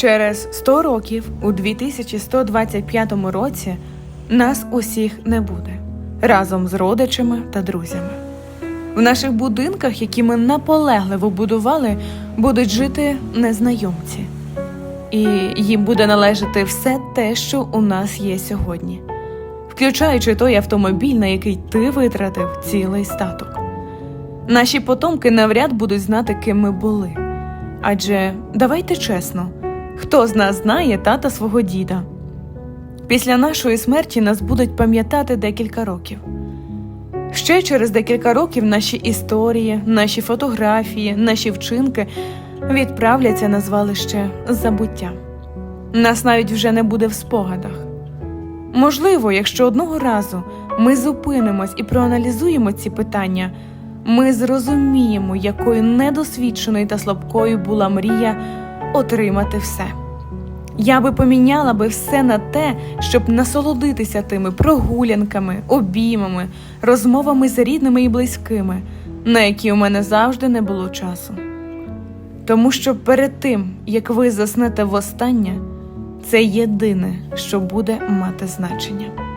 Через 100 років, у 2125 році, нас усіх не буде разом з родичами та друзями. В наших будинках, які ми наполегливо будували, будуть жити незнайомці, і їм буде належати все те, що у нас є сьогодні, включаючи той автомобіль, на який ти витратив цілий статок. Наші потомки навряд будуть знати, ким ми були. Адже давайте чесно, хто з нас знає тата свого діда? Після нашої смерті нас будуть пам'ятати декілька років. Ще через декілька років наші історії, наші фотографії, наші вчинки відправляться на звалище забуття. Нас навіть вже не буде в спогадах. Можливо, якщо одного разу ми зупинимось і проаналізуємо ці питання, ми зрозуміємо, якою недосвідченою та слабкою була мрія отримати все. Я би поміняла би все на те, щоб насолодитися тими прогулянками, обіймами, розмовами з рідними і близькими, на які у мене завжди не було часу. Тому що перед тим, як ви заснете востаннє, це єдине, що буде мати значення.